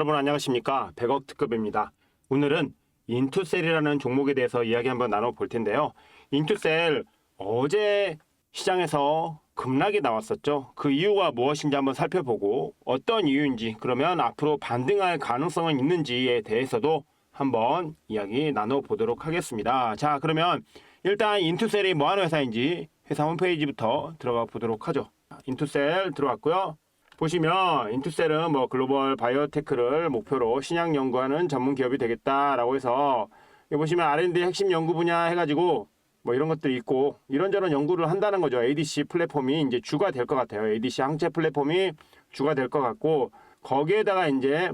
여러분 안녕하십니까 100억 특급입니다. 오늘은 인투셀이라는 종목에 대해서 이야기 한번 나눠볼 텐데요. 인투셀 어제 시장에서 급락이 나왔었죠. 그 이유가 무엇인지 한번 살펴보고 어떤 이유인지 그러면 앞으로 반등할 가능성은 있는지에 대해서도 한번 이야기 나눠보도록 하겠습니다. 자 그러면 일단 인투셀이 뭐하는 회사인지 회사 홈페이지부터 들어가 보도록 하죠. 인투셀 들어왔고요. 보시면 인투셀은 뭐 글로벌 바이오테크를 목표로 신약 연구하는 전문 기업이 되겠다라고 해서 보시면 R&D 핵심 연구 분야 해가지고 뭐 이런 것들이 있고 이런저런 연구를 한다는 거죠. ADC 플랫폼이 이제 주가 될 것 같아요. ADC 항체 플랫폼이 주가 될 것 같고 거기에다가 이제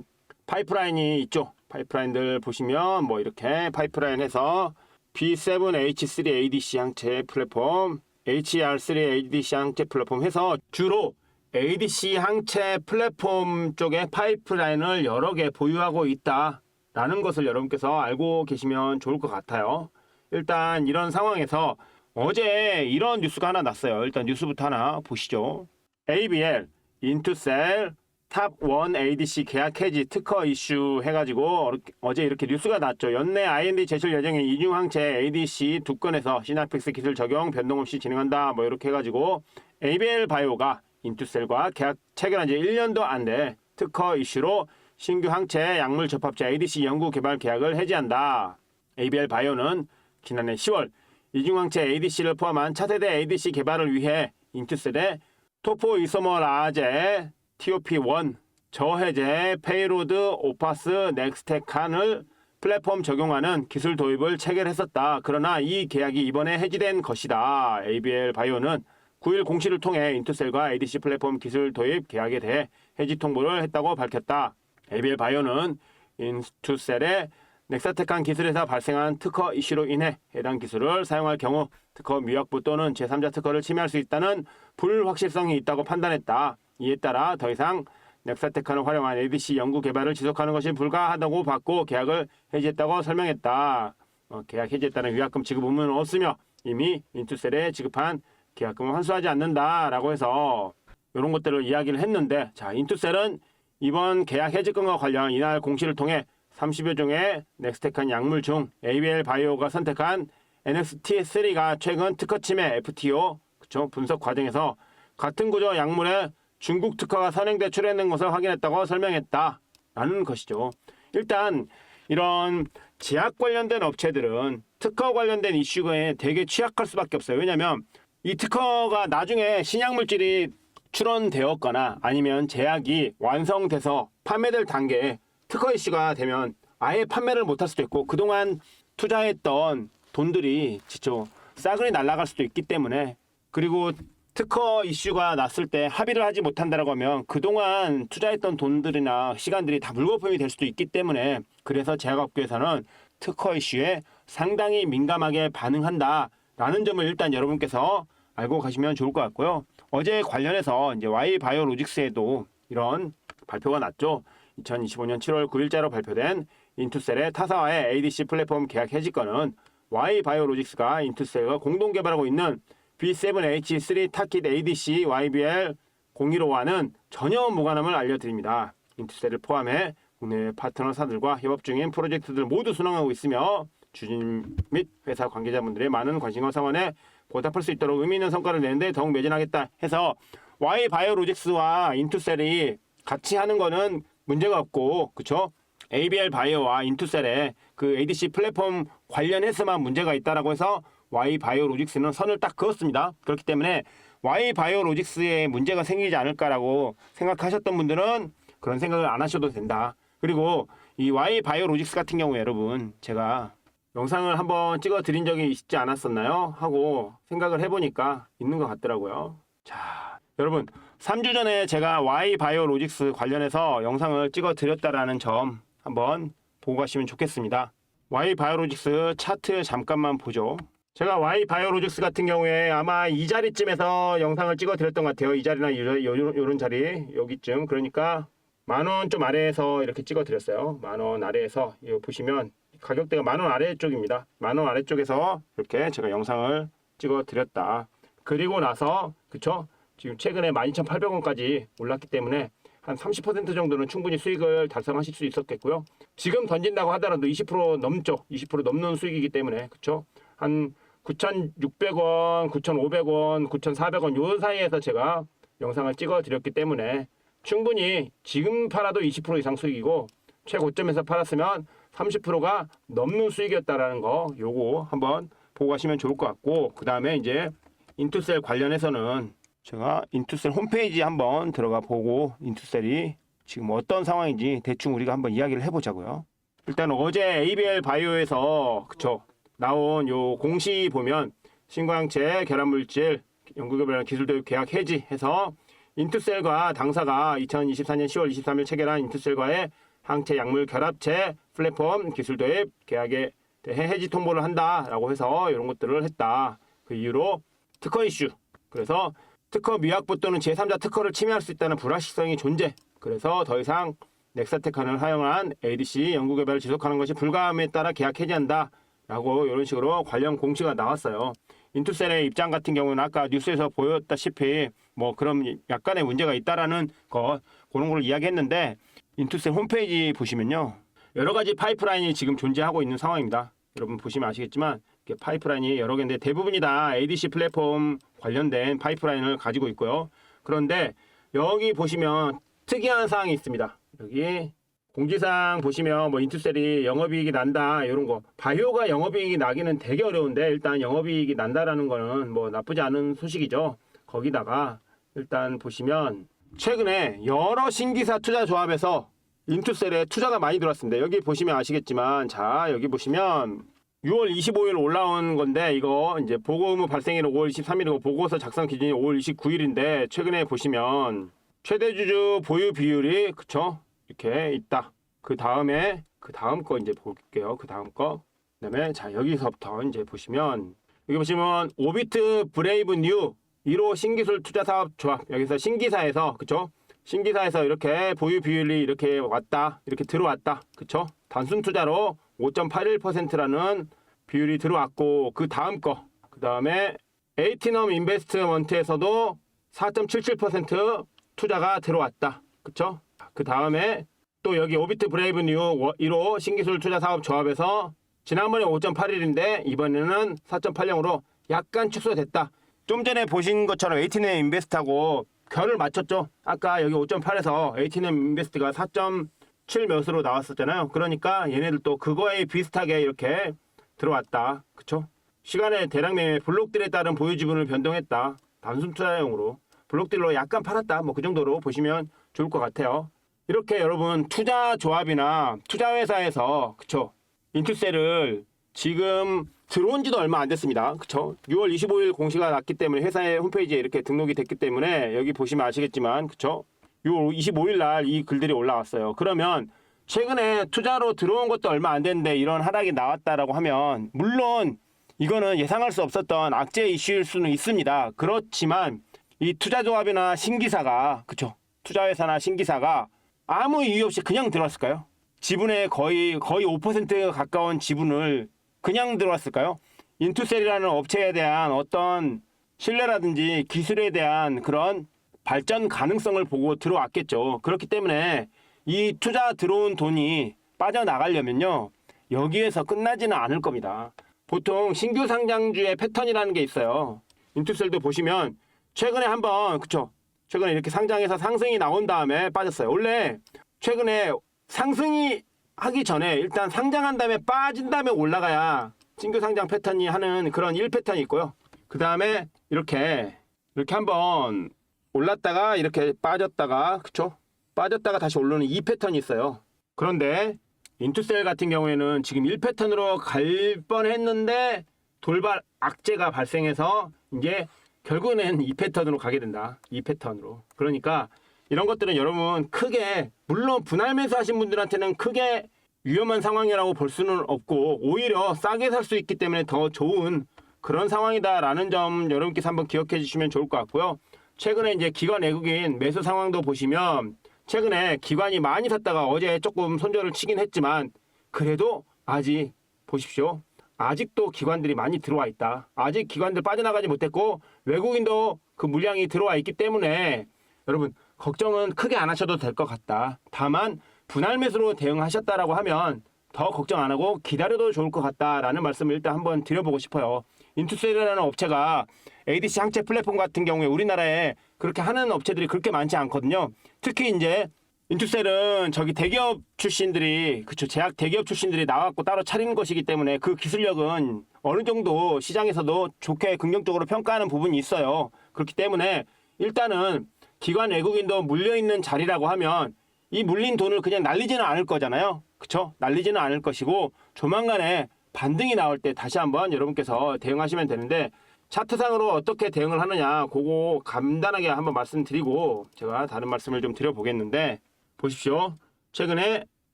파이프라인이 있죠. 파이프라인들 보시면 뭐 이렇게 파이프라인해서 B7H3 ADC 항체 플랫폼, HR3 ADC 항체 플랫폼 해서 주로 ADC 항체 플랫폼 쪽에 파이프라인을 여러 개 보유하고 있다라는 것을 여러분께서 알고 계시면 좋을 것 같아요. 일단 이런 상황에서 어제 이런 뉴스가 하나 났어요. 일단 뉴스부터 하나 보시죠. ABL, 인투셀, 탑1 ADC 계약 해지 특허 이슈 해가지고 어제 이렇게 뉴스가 났죠. 연내 IND 제출 예정인 이중항체 ADC 두 건에서 시나픽스 기술 적용 변동 없이 진행한다. 뭐 이렇게 해가지고 ABL 바이오가 인투셀과 계약 체결한 지 1년도 안 돼 특허 이슈로 신규 항체 약물 접합체 ADC 연구 개발 계약을 해지한다. ABL 바이오는 지난해 10월 이중항체 ADC를 포함한 차세대 ADC 개발을 위해 인투셀의 토포이소머라제 TOP1 저해제 페이로드 오파스 넥스테칸을 플랫폼 적용하는 기술 도입을 체결했었다. 그러나 이 계약이 이번에 해지된 것이다. ABL 바이오는 9일 공시를 통해 인투셀과 ADC 플랫폼 기술 도입 계약에 대해 해지 통보를 했다고 밝혔다. ABL 바이오는 인투셀의 넥사테칸 기술에서 발생한 특허 이슈로 인해 해당 기술을 사용할 경우 특허 미확보 또는 제3자 특허를 침해할 수 있다는 불확실성이 있다고 판단했다. 이에 따라 더 이상 넥사테칸을 활용한 ADC 연구 개발을 지속하는 것이 불가하다고 봤고 계약을 해지했다고 설명했다. 어, 계약 해지했다는 위약금 지급 의무는 없으며 이미 인투셀에 지급한 계약금을 환수하지 않는다라고 해서 이런 것들을 이야기를 했는데 자 인투셀은 이번 계약 해지금과 관련 이날 공시를 통해 30여 종의 넥스테칸 약물 중 ABL 바이오가 선택한 NXT3가 최근 특허 침해 FTO 그쵸? 분석 과정에서 같은 구조 약물에 중국 특허가 선행돼 출현된 것을 확인했다고 설명했다. 라는 것이죠. 일단 이런 제약 관련된 업체들은 특허 관련된 이슈에 되게 취약할 수밖에 없어요. 왜냐하면 이 특허가 나중에 신약물질이 출원되었거나 아니면 제약이 완성돼서 판매될 단계에 특허 이슈가 되면 아예 판매를 못할 수도 있고 그동안 투자했던 돈들이 진짜 싸그리 날아갈 수도 있기 때문에 그리고 특허 이슈가 났을 때 합의를 하지 못한다라고 하면 그동안 투자했던 돈들이나 시간들이 다 물거품이 될 수도 있기 때문에 그래서 제약업계에서는 특허 이슈에 상당히 민감하게 반응한다라는 점을 일단 여러분께서 알고 가시면 좋을 것 같고요. 어제 관련해서 이제 Y 바이오로직스에도 이런 발표가 났죠. 2025년 7월 9일자로 발표된 인투셀의 타사와의 ADC 플랫폼 계약 해지 건은 Y 바이오로직스가 인투셀과 공동 개발하고 있는 B7H3 타킷 ADC YBL 015와는 전혀 무관함을 알려드립니다. 인투셀을 포함해 국내 파트너사들과 협업 중인 프로젝트들 모두 순항하고 있으며 주진 및 회사 관계자분들의 많은 관심과 성원에 보답할 수 있도록 의미 있는 성과를 내는데 더욱 매진하겠다 해서 Y 바이오로직스와 인투셀이 같이 하는 거는 문제가 없고 그쵸? ABL 바이오와 인투셀의 그 ADC 플랫폼 관련해서만 문제가 있다라고 해서 Y 바이오로직스는 선을 딱 그었습니다. 그렇기 때문에 Y 바이오로직스에 문제가 생기지 않을까라고 생각하셨던 분들은 그런 생각을 안 하셔도 된다. 그리고 이 Y 바이오로직스 같은 경우에 여러분 제가 영상을 한번 찍어 드린 적이 있지 않았었나요? 하고 생각을 해보니까 있는 것 같더라고요. 자, 여러분 3주 전에 제가 Y 바이오로직스 관련해서 영상을 찍어 드렸다라는 점 한번 보고 가시면 좋겠습니다. Y 바이오로직스 차트 잠깐만 보죠. 제가 Y 바이오로직스 같은 경우에 아마 이 자리쯤에서 영상을 찍어 드렸던 것 같아요. 이 자리나 요런 자리 여기쯤 그러니까 만 원 좀 아래에서 이렇게 찍어 드렸어요. 만 원 아래에서 보시면 가격대가 만 원 아래 쪽입니다. 만 원 아래 쪽에서 이렇게 제가 영상을 찍어 드렸다. 그리고 나서 그쵸? 지금 최근에 12,800원까지 올랐기 때문에 한 30% 정도는 충분히 수익을 달성하실 수 있었겠고요. 지금 던진다고 하더라도 20% 넘죠. 20% 넘는 수익이기 때문에 그렇죠. 한 9,600원, 9,500원, 9,400원 요 사이에서 제가 영상을 찍어 드렸기 때문에 충분히 지금 팔아도 20% 이상 수익이고 최고점에서 팔았으면 30%가 넘는 수익이었다라는 거 요거 한번 보고 가시면 좋을 것 같고 그 다음에 이제 인투셀 관련해서는 제가 인투셀 홈페이지 한번 들어가 보고 인투셀이 지금 어떤 상황인지 대충 우리가 한번 이야기를 해보자고요. 일단 어제 ABL 바이오에서 그쵸 나온 요 공시 보면 신광체 결합물질 연구개발 기술도입 계약 해지해서 인투셀과 당사가 2024년 10월 23일 체결한 인투셀과의 항체 약물 결합체 플랫폼 기술 도입 계약에 대해 해지 통보를 한다라고 해서 이런 것들을 했다. 그 이유로 특허 이슈. 그래서 특허 미확보 또는 제3자 특허를 침해할 수 있다는 불확실성이 존재. 그래서 더 이상 넥사테칸을 사용한 ADC 연구 개발을 지속하는 것이 불가함에 따라 계약 해지한다. 라고 이런 식으로 관련 공시가 나왔어요. 인투셀의 입장 같은 경우는 아까 뉴스에서 보였다시피 뭐 그런 약간의 문제가 있다라는 거 그런 걸 이야기했는데 인투셀 홈페이지 보시면요. 여러 가지 파이프라인이 지금 존재하고 있는 상황입니다. 여러분 보시면 아시겠지만 파이프라인이 여러 개인데 대부분이 다 ADC 플랫폼 관련된 파이프라인을 가지고 있고요. 그런데 여기 보시면 특이한 사항이 있습니다. 여기 공지사항 보시면 뭐 인투셀이 영업이익이 난다 이런 거 바이오가 영업이익이 나기는 되게 어려운데 일단 영업이익이 난다라는 거는 뭐 나쁘지 않은 소식이죠. 거기다가 일단 보시면 최근에 여러 신기사 투자 조합에서 인투셀에 투자가 많이 들어왔습니다. 여기 보시면 아시겠지만 자 여기 보시면 6월 25일 올라온 건데 이거 이제 보고 의무 발생일은 5월 23일이고 보고서 작성 기준이 5월 29일인데 최근에 보시면 최대 주주 보유 비율이 그쵸 이렇게 있다. 그 다음에 그 다음 거 이제 볼게요. 그 다음 거. 그다음에 자 여기서부터 이제 보시면 여기 보시면 오비트 브레이브 뉴 1호 신기술 투자 사업 조합. 여기서 신기사에서 그쵸? 신기사에서 이렇게 보유 비율이 이렇게 왔다 이렇게 들어왔다 그쵸? 단순 투자로 5.81%라는 비율이 들어왔고 그 다음 거 그 다음에 에이티넘 인베스트먼트에서도 4.77% 투자가 들어왔다 그쵸? 그 다음에 또 여기 오비트 브레이브 뉴 1호 신기술 투자 사업 조합에서 지난번에 5.81인데 이번에는 4.80으로 약간 축소됐다. 좀 전에 보신 것처럼 에이티넘 인베스트하고 결을 맞췄죠. 아까 여기 5.8에서 에이티넘 인베스트가 4.7 몇으로 나왔었잖아요. 그러니까 얘네들도 그거에 비슷하게 이렇게 들어왔다. 그쵸? 시간의 대량 매매 블록들에 따른 보유 지분을 변동했다. 단순 투자용으로 블록들로 약간 팔았다. 뭐 그 정도로 보시면 좋을 것 같아요. 이렇게 여러분 투자 조합이나 투자 회사에서 그쵸 인투셀을 지금 들어온 지도 얼마 안 됐습니다. 그쵸 6월 25일 공시가 났기 때문에 회사의 홈페이지에 이렇게 등록이 됐기 때문에 여기 보시면 아시겠지만 그쵸 6월 25일 날 이 글들이 올라왔어요. 그러면 최근에 투자로 들어온 것도 얼마 안 됐는데 이런 하락이 나왔다라고 하면 물론 이거는 예상할 수 없었던 악재 이슈일 수는 있습니다. 그렇지만 이 투자 조합이나 신기사가 그쵸 투자회사나 신기사가 아무 이유 없이 그냥 들어왔을까요? 지분의 거의 거의 5% 가까운 지분을 그냥 들어왔을까요? 인투셀이라는 업체에 대한 어떤 신뢰라든지 기술에 대한 그런 발전 가능성을 보고 들어왔겠죠. 그렇기 때문에 이 투자 들어온 돈이 빠져나가려면요. 여기에서 끝나지는 않을 겁니다. 보통 신규 상장주의 패턴이라는 게 있어요. 인투셀도 보시면 최근에 한번 그쵸 최근에 이렇게 상장해서 상승이 나온 다음에 빠졌어요. 원래 최근에 상승이 하기 전에 일단 상장한 다음에 빠진 다음에 올라가야 신규 상장 패턴이 하는 그런 1패턴이 있고요. 그 다음에 이렇게 이렇게 한번 올랐다가 이렇게 빠졌다가 그쵸? 빠졌다가 다시 오르는 2패턴이 있어요. 그런데 인투셀 같은 경우에는 지금 1패턴으로 갈 뻔했는데 돌발 악재가 발생해서 이제 결국에는 이 패턴으로 가게 된다. 이 패턴으로. 그러니까 이런 것들은 여러분 크게 물론 분할 매수하신 분들한테는 크게 위험한 상황이라고 볼 수는 없고 오히려 싸게 살 수 있기 때문에 더 좋은 그런 상황이다라는 점 여러분께서 한번 기억해 주시면 좋을 것 같고요. 최근에 이제 기관 외국인 매수 상황도 보시면 최근에 기관이 많이 샀다가 어제 조금 손절을 치긴 했지만 그래도 아직 보십시오. 아직도 기관들이 많이 들어와 있다. 아직 기관들 빠져나가지 못했고 외국인도 그 물량이 들어와 있기 때문에 여러분 걱정은 크게 안 하셔도 될 것 같다. 다만 분할 매수로 대응하셨다라고 하면 더 걱정 안 하고 기다려도 좋을 것 같다라는 말씀을 일단 한번 드려보고 싶어요. 인투셀이라는 업체가 ADC 항체 플랫폼 같은 경우에 우리나라에 그렇게 하는 업체들이 그렇게 많지 않거든요. 특히 이제 인투셀은 저기 대기업 출신들이 그쵸 제약 대기업 출신들이 나왔고 따로 차리는 것이기 때문에 그 기술력은 어느 정도 시장에서도 좋게 긍정적으로 평가하는 부분이 있어요. 그렇기 때문에 일단은 기관 외국인도 물려 있는 자리라고 하면 이 물린 돈을 그냥 날리지는 않을 거잖아요. 그쵸? 날리지는 않을 것이고 조만간에 반등이 나올 때 다시 한번 여러분께서 대응하시면 되는데 차트상으로 어떻게 대응을 하느냐 그거 간단하게 한번 말씀드리고 제가 다른 말씀을 좀 드려보겠는데 보십시오. 최근에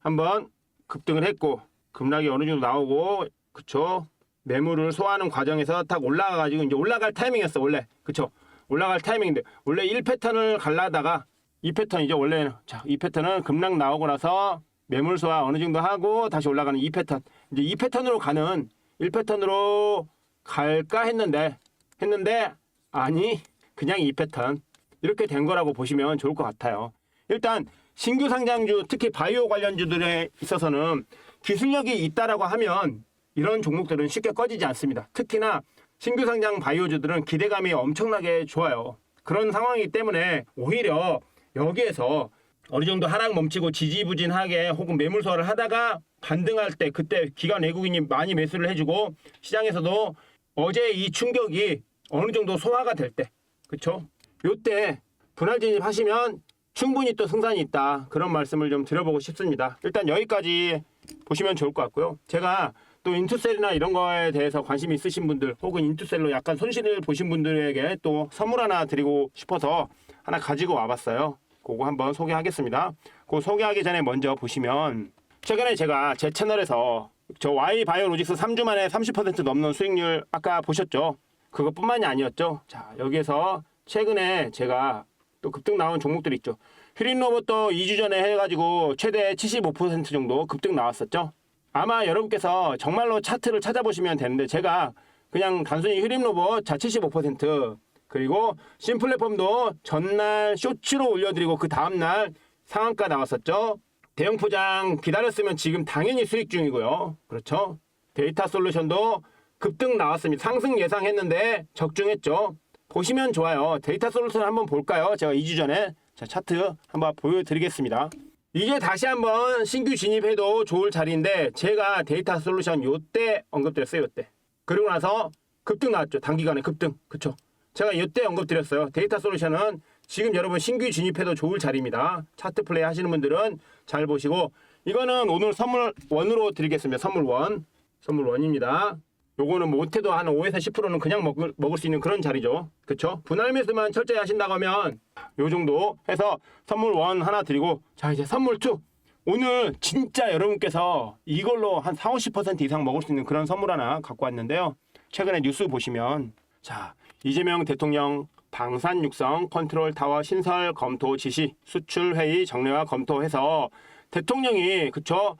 한번 급등을 했고 급락이 어느 정도 나오고 그쵸? 매물을 소화하는 과정에서 딱 올라가가지고 이제 올라갈 타이밍이었어 원래 그쵸? 올라갈 타이밍인데 원래 1패턴을 갈라다가 2패턴이죠 원래는 자 2패턴은 급락 나오고 나서 매물 소화 어느 정도 하고 다시 올라가는 2패턴 이제 2패턴으로 가는 1패턴으로 갈까 했는데 했는데 아니 그냥 2패턴 이렇게 된 거라고 보시면 좋을 것 같아요. 일단 신규 상장주 특히 바이오 관련주들에 있어서는 기술력이 있다라고 하면 이런 종목들은 쉽게 꺼지지 않습니다. 특히나 신규 상장 바이오주들은 기대감이 엄청나게 좋아요. 그런 상황이기 때문에 오히려 여기에서 어느 정도 하락 멈추고 지지부진하게 혹은 매물 소화를 하다가 반등할 때 그때 기관 외국인이 많이 매수를 해주고 시장에서도 어제 이 충격이 어느 정도 소화가 될 때, 그쵸? 요때 분할 진입하시면 충분히 또 승산이 있다. 그런 말씀을 좀 드려보고 싶습니다. 일단 여기까지 보시면 좋을 것 같고요. 제가 또 인투셀이나 이런 거에 대해서 관심이 있으신 분들 혹은 인투셀로 약간 손실을 보신 분들에게 또 선물 하나 드리고 싶어서 하나 가지고 와봤어요. 그거 한번 소개하겠습니다. 그 소개하기 전에 먼저 보시면 최근에 제가 제 채널에서 저 Y 바이오로직스 3주 만에 30% 넘는 수익률 아까 보셨죠? 그것뿐만이 아니었죠. 자, 여기에서 최근에 제가 또 급등 나온 종목들 있죠. 휴린 로봇도 2주 전에 해가지고 최대 75% 정도 급등 나왔었죠. 아마 여러분께서 정말로 차트를 찾아보시면 되는데 제가 그냥 단순히 휴림 로봇 자75% 그리고 신플랫폼도 전날 쇼츠로 올려드리고 그 다음날 상한가 나왔었죠. 대형 포장 기다렸으면 지금 당연히 수익 중이고요. 그렇죠. 데이터 솔루션도 급등 나왔습니다. 상승 예상했는데 적중했죠. 보시면 좋아요. 데이터 솔루션 한번 볼까요? 제가 2주 전에 자 차트 한번 보여드리겠습니다. 이게 다시 한번 신규 진입해도 좋을 자리인데 제가 데이터 솔루션 요때 언급드렸어요. 요때. 그리고 나서 급등 나왔죠. 단기간에 급등. 그쵸? 제가 이때 언급드렸어요. 데이터 솔루션은 지금 여러분 신규 진입해도 좋을 자리입니다. 차트 플레이 하시는 분들은 잘 보시고 이거는 오늘 선물 원으로 드리겠습니다. 선물 원. 선물 원입니다. 요거는 뭐 못해도 한 5에서 10%는 그냥 먹을, 먹을 수 있는 그런 자리죠. 그쵸? 분할 매수만 철저히 하신다고 하면 요 정도 해서 선물 원 하나 드리고 자 이제 선물 투 오늘 진짜 여러분께서 이걸로 한 4, 50% 이상 먹을 수 있는 그런 선물 하나 갖고 왔는데요. 최근에 뉴스 보시면 자 이재명 대통령 방산 육성 컨트롤 타워 신설 검토 지시 수출 회의 정례화 검토해서 대통령이 그쵸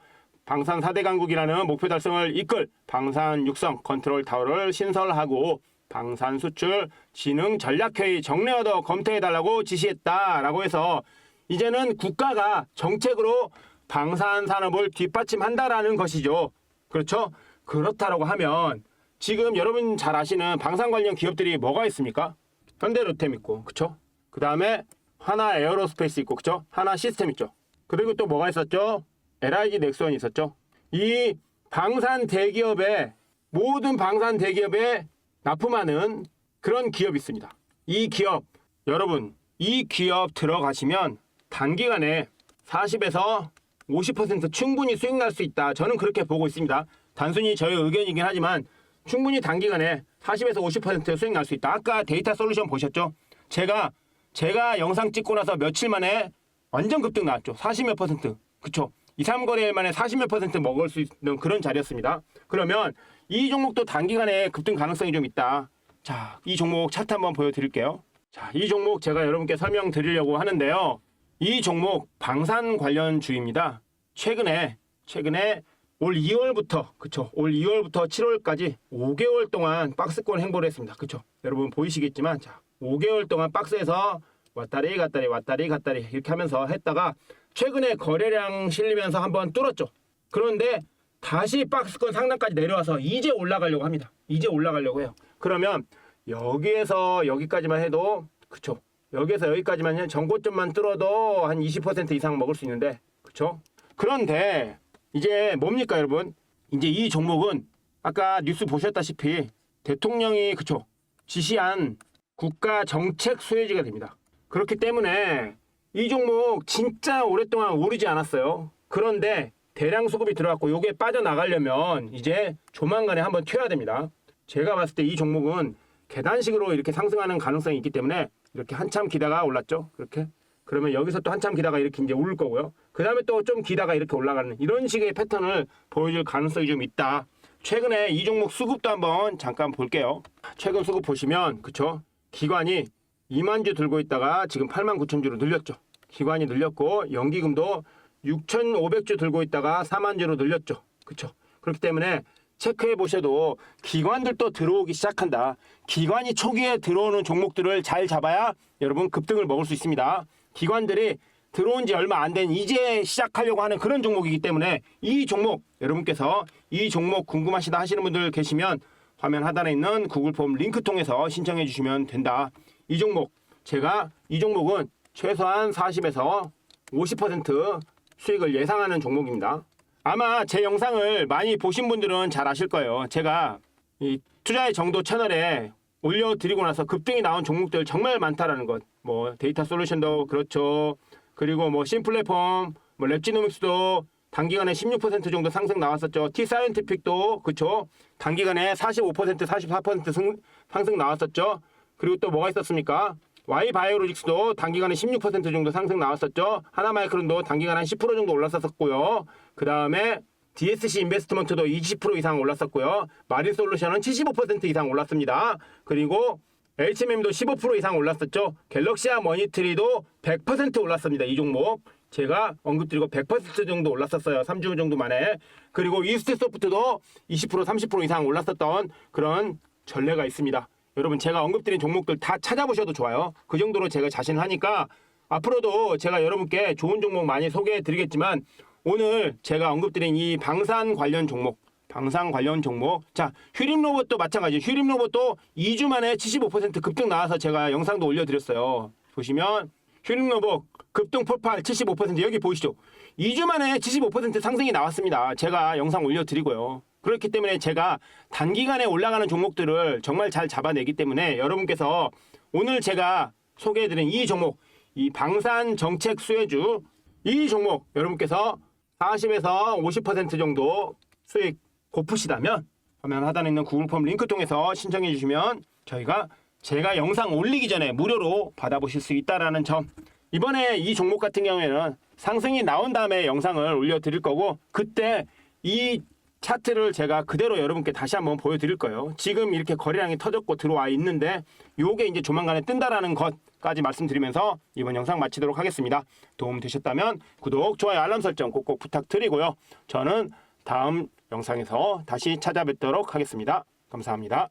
방산 4대 강국이라는 목표 달성을 이끌 방산 육성 컨트롤 타워를 신설하고 방산 수출 진흥 전략회의 정례화도 검토해달라고 지시했다라고 해서 이제는 국가가 정책으로 방산 산업을 뒷받침한다라는 것이죠. 그렇죠? 그렇다라고 하면 지금 여러분 잘 아시는 방산 관련 기업들이 뭐가 있습니까? 현대로템 있고, 그쵸? 그 다음에 하나 에어로스페이스 있고, 그쵸? 하나 시스템 있죠. 그리고 또 뭐가 있었죠? LIG 넥스원이 있었죠. 이 방산 대기업에 모든 방산 대기업에 납품하는 그런 기업이 있습니다. 이 기업 여러분 이 기업 들어가시면 단기간에 40에서 50% 충분히 수익 날 수 있다. 저는 그렇게 보고 있습니다. 단순히 저의 의견이긴 하지만 충분히 단기간에 40에서 50% 수익 날 수 있다. 아까 데이터 솔루션 보셨죠? 제가 제가 영상 찍고 나서 며칠 만에 완전 급등 나왔죠. 40몇 퍼센트. 그쵸? 2, 3거래일 만에 40몇 퍼센트 먹을 수 있는 그런 자리였습니다. 그러면 이 종목도 단기간에 급등 가능성이 좀 있다. 자, 이 종목 차트 한번 보여드릴게요. 자, 이 종목 제가 여러분께 설명드리려고 하는데요. 이 종목 방산 관련 주입니다. 최근에 최근에 올 2월부터 그쵸? 올 2월부터 7월까지 5개월 동안 박스권 행보를 했습니다. 그쵸? 여러분 보이시겠지만 자, 5개월 동안 박스에서 왔다리 갔다리 왔다리 갔다리 이렇게 하면서 했다가 최근에 거래량 실리면서 한번 뚫었죠. 그런데 다시 박스권 상단까지 내려와서 이제 올라가려고 합니다. 이제 올라가려고 해요. 그러면 여기에서 여기까지만 해도 그쵸? 여기에서 여기까지만 해 전고점만 뚫어도 한 20% 이상 먹을 수 있는데 그쵸? 그런데 이제 뭡니까 여러분? 이제 이 종목은 아까 뉴스 보셨다시피 대통령이 그쵸? 지시한 국가 정책 수혜지가 됩니다. 그렇기 때문에 이 종목 진짜 오랫동안 오르지 않았어요. 그런데 대량 수급이 들어왔고 요게 빠져나가려면 이제 조만간에 한번 튀어야 됩니다. 제가 봤을 때 이 종목은 계단식으로 이렇게 상승하는 가능성이 있기 때문에 이렇게 한참 기다가 올랐죠. 그렇게. 그러면 여기서 또 한참 기다가 이렇게 이제 오를 거고요. 그 다음에 또 좀 기다가 이렇게 올라가는 이런 식의 패턴을 보여줄 가능성이 좀 있다. 최근에 이 종목 수급도 한번 잠깐 볼게요. 최근 수급 보시면 그쵸? 기관이 2만 주 들고 있다가 지금 8만 9천 주로 늘렸죠. 기관이 늘렸고 연기금도 6,500주 들고 있다가 4만 주로 늘렸죠. 그쵸? 그렇기 때문에 체크해 보셔도 기관들도 들어오기 시작한다. 기관이 초기에 들어오는 종목들을 잘 잡아야 여러분 급등을 먹을 수 있습니다. 기관들이 들어온 지 얼마 안 된 이제 시작하려고 하는 그런 종목이기 때문에 이 종목 여러분께서 이 종목 궁금하시다 하시는 분들 계시면 화면 하단에 있는 구글 폼 링크 통해서 신청해 주시면 된다. 이 종목 제가 이 종목은 최소한 40에서 50% 수익을 예상하는 종목입니다. 아마 제 영상을 많이 보신 분들은 잘 아실 거예요. 제가 이 투자의 정도 채널에 올려드리고 나서 급등이 나온 종목들 정말 많다라는 것. 뭐 데이터 솔루션도 그렇죠. 그리고 뭐 심플랫폼, 뭐 랩지노믹스도 단기간에 16% 정도 상승 나왔었죠. T 사이언티픽도 그렇죠. 단기간에 45% 44% 승, 상승 나왔었죠. 그리고 또 뭐가 있었습니까? Y 바이오로직스도 단기간에 16% 정도 상승 나왔었죠. 하나마이크론도 단기간에 한 10% 정도 올랐었고요. 그 다음에 DSC 인베스트먼트도 20% 이상 올랐었고요. 마린 솔루션은 75% 이상 올랐습니다. 그리고 HMM도 15% 이상 올랐었죠. 갤럭시아 머니트리도 100% 올랐습니다. 이 종목. 제가 언급드리고 100% 정도 올랐었어요. 3주 정도 만에. 그리고 이스트 소프트도 20% 30% 이상 올랐었던 그런 전례가 있습니다. 여러분 제가 언급드린 종목들 다 찾아보셔도 좋아요. 그 정도로 제가 자신을 하니까 앞으로도 제가 여러분께 좋은 종목 많이 소개해 드리겠지만 오늘 제가 언급드린 이 방산 관련 종목 방산 관련 종목. 자 휴림 로봇도 마찬가지 휴림 로봇도 2주 만에 75% 급등 나와서 제가 영상도 올려드렸어요. 보시면 휴림 로봇 급등 폭발 75% 여기 보이시죠? 2주 만에 75% 상승이 나왔습니다. 제가 영상 올려드리고요 그렇기 때문에 제가 단기간에 올라가는 종목들을 정말 잘 잡아내기 때문에 여러분께서 오늘 제가 소개해드린 이 종목 이 방산 정책 수혜주 이 종목 여러분께서 40에서 50% 정도 수익 고프시다면 화면 하단에 있는 구글 폼 링크 통해서 신청해 주시면 저희가 제가 영상 올리기 전에 무료로 받아보실 수 있다라는 점. 이번에 이 종목 같은 경우에는 상승이 나온 다음에 영상을 올려드릴 거고 그때 이 차트를 제가 그대로 여러분께 다시 한번 보여드릴 거예요. 지금 이렇게 거래량이 터졌고 들어와 있는데 요게 이제 조만간에 뜬다라는 것까지 말씀드리면서 이번 영상 마치도록 하겠습니다. 도움 되셨다면 구독, 좋아요, 알람 설정 꼭꼭 부탁드리고요. 저는 다음 영상에서 다시 찾아뵙도록 하겠습니다. 감사합니다.